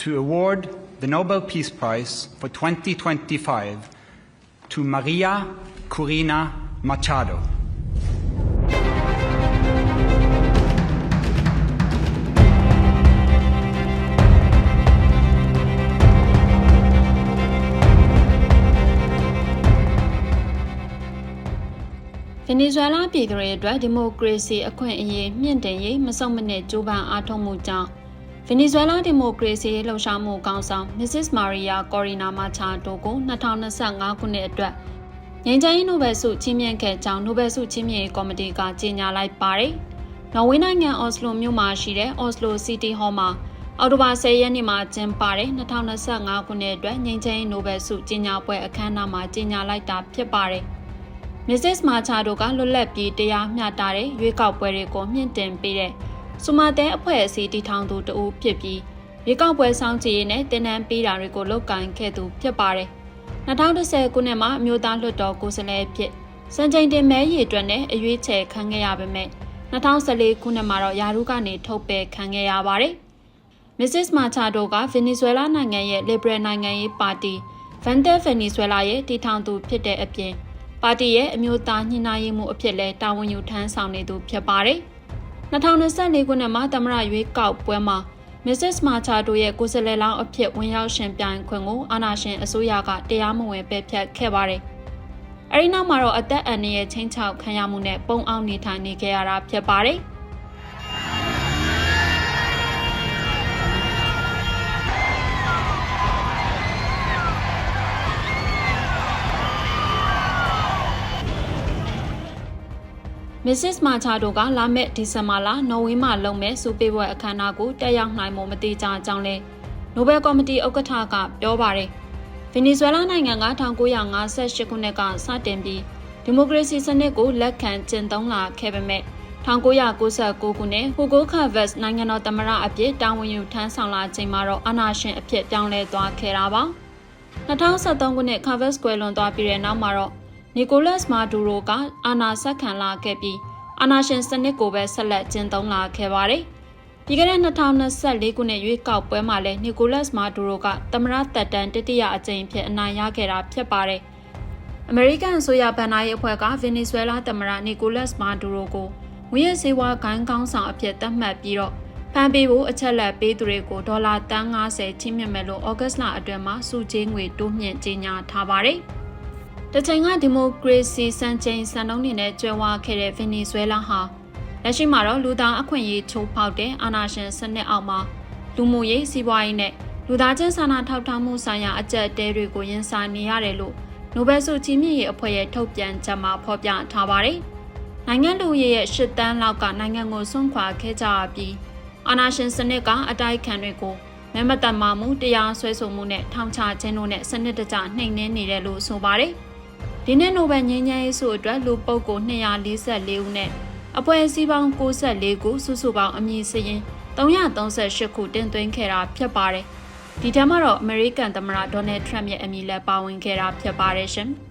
to award the Nobel Peace Prize for 2025 to Maria Corina Machado. ဗင်နီဇွဲလားပြည်သူတွေအတွက်ဒီမိုကရေစီအခွင့်အရေးမြင့်တင်ရေးမစုံမနစ်ကြိုးပမ်းအားထုတ်မှုကြောင့်ဗင်နီဇွဲလားဒီမိုကရေစီလှုပ်ရှားမှုကောင်ဆောင် Mrs. Maria Corina Machado ကို2025ခုနှစ်အတွက်ငြိမ်းချမ်းရေးနိုဘယ်ဆုချီးမြှင့်ခဲ့ကြောင်းနိုဘယ်ဆုချီးမြှင့်ရေးကော်မတီကကြေညာလိုက်ပါတယ်။နော်ဝေးနိုင်ငံအော်စလိုမြို့မှာရှိတဲ့ Oslo City Hall မှာအော်တိုဘာ10ရက်နေ့မှာကျင်းပတဲ့2025ခုနှစ်အတွက်ငြိမ်းချမ်းရေးနိုဘယ်ဆုကြေညာပွဲအခမ်းအနားမှာကြေညာလိုက်တာဖြစ်ပါတယ်။ Mrs. Machado ကလွတ်လပ်ပြီးတရားမျှတတဲ့ရွေးကောက်ပွဲတွေကိုမြင့်တင်ပေးတဲ့စူမာတဲအဖွဲ့အစည်းတည်ထောင်သူတဦးဖြစ်ပြီးရွေးကောက်ပွဲဆောင်ကြည်ရေးနဲ့တင်နန်းပေးတာတွေကိုလုပ်ကိုင်ခဲ့သူဖြစ်ပါတယ်။2010ခုနှစ်မှာအမျိုးသားလွှတ်တော်ကိုယ်စားလှယ်ဖြစ်စံချိန်တင်မဲရည်အတွက်နဲ့အရွေးချယ်ခံခဲ့ရပေမဲ့2014ခုနှစ်မှာတော့ယာရုကနေထုတ်ပယ်ခံခဲ့ရပါတယ်။ Mrs. Machado ကဗင်နီဇွဲလားနိုင်ငံရဲ့ Liberal နိုင်ငံရေးပါတီ Vente Venezuela ရဲ့တည်ထောင်သူဖြစ်တဲ့အပြင် ပါတီရဲ့အမျိုးသားညှိနှိုင်းရေးမှုအဖြစ်လဲတာဝန်ယူထမ်းဆောင်နေသူဖြစ်ပါတယ်။2024ခုနှစ်မှာသမရရွေးကောက်ပွဲမှာ Mrs. Machado ရဲ့ကိုယ်စားလှယ်လောင်းအဖြစ်ဝင်ရောက်ရှင်ပြိုင်ခွင့်ကိုအာဏာရှင်အစိုးရကတရားမဝင်ပယ်ဖျက်ခဲ့ပါတယ်။အဲဒီနောက်မှာတော့အသက်အန္တရာယ်ချင်းချောက်ခံရမှုနဲ့ပုံအောင်နေထိုင်နေခဲ့ရတာဖြစ်ပါတယ်။ Mrs. Machado ကလာမယ့်ဒီဇင်ဘာလနော်ဝေးမှာလုပ်မဲ့စူပေးပွဲအခမ်းအနားကိုတက်ရောက်နိုင်မှုမတိကျကြောင်းလဲနိုဘယ်ကော်မတီဥက္ကဋ္ဌကပြောပါတယ်။ဗင်နီဇွဲလားနိုင်ငံက1958ခုနှစ်ကစတင်ပြီးဒီမိုကရေစီစနစ်ကိုလက်ခံကျင့်သုံးလာခဲ့ပေမဲ့1996ခုနှစ်ဟူဂိုခါဗက်စ်နိုင်ငံတော်သမ္မတအဖြစ်တာဝန်ယူထမ်းဆောင်လာချိန်မှာတော့အာဏာရှင်အဖြစ်ပြောင်းလဲသွားခဲ့တာပါ။2023ခုနှစ်ခါဗက်စ်ကွယ်လွန်သွားပြီးတဲ့နောက်မှာတော့ နီကိုလတ်မာဒူရိုကအာဏာဆက်ခံလာခဲ့ပြီးအာဏာရှင်စနစ်ကိုပဲဆက်လက်ကျင့်သုံးလာခဲ့ပါတယ်။ပြီးခဲ့တဲ့2024ခုနှစ်ရွေးကောက်ပွဲမှာလည်းနီကိုလတ်မာဒူရိုကသမရသက်တမ်းတတိယအကြိမ်ဖြစ်အနိုင်ရခဲ့တာဖြစ်ပါတယ်။အမေရိကန်အစိုးရဗန်နာရေးအဖွဲ့ကဗင်နီဇွဲလားသမရနီကိုလတ်မာဒူရိုကိုငွေရစေဝါဂိုင်းကောင်းဆောင်အဖြစ်သတ်မှတ်ပြီးတော့ဖန်ပေးဖို့အချက်လက်ပေးသူတွေကိုဒေါ်လာတန်း90ချိမြင့်မယ်လို့ဩဂတ်စ်လအတွင်းမှာစုချေးငွေတိုးမြင့်ကြေညာထားပါတယ်။ တချိန်ကဒီမိုကရေစီစံချိန်စံနှုန်းတွေနဲ့ကြွယ်ဝခဲ့တဲ့ဗင်နီဇွဲလားဟာလက်ရှိမှာတော့လူသားအခွင့်အရေးချိုးဖောက်တဲ့အာဏာရှင်စနစ်အောက်မှာလူမှုရေးစီးပွားရေးနဲ့လူသားချင်းစာနာထောက်ထားမှုဆိုင်ရာအကြက်တဲတွေကိုရင်ဆိုင်နေရတယ်လို့နိုဘယ်ဆုချီးမြှင့်ရေးအဖွဲ့ရဲ့ထုတ်ပြန်ချက်မှာဖော်ပြထားပါတယ်။နိုင်ငံလူရေးရဲ့ရှစ်တန်းလောက်ကနိုင်ငံကိုဆွန့်ခွာခဲ့ကြပြီးအာဏာရှင်စနစ်ကအတိုက်ခံတွေကိုမဲမတတ်မှမှုတရားစွဲဆိုမှုနဲ့ထောင်ချခြင်းတို့နဲ့စနစ်တကျနှိမ်နင်းနေတယ်လို့ဆိုပါတယ်။ ဒီနေ့နိုဘယ်ငြိမ်းချမ်းရေးဆုအတွက်လူပုဂ္ဂိုလ်244ဦးနဲ့အဖွဲ့အစည်းပေါင်း64ခုစုစုပေါင်းအမည်စရင်338ခုတင်သွင်းခဲ့တာဖြစ်ပါတယ်။ဒီထက်မှတော့အမေရိကန်သမ္မတဒေါ်နယ်ထရမ့်ရဲ့အမည်လည်းပါဝင်ခဲ့တာဖြစ်ပါတယ်ရှင်။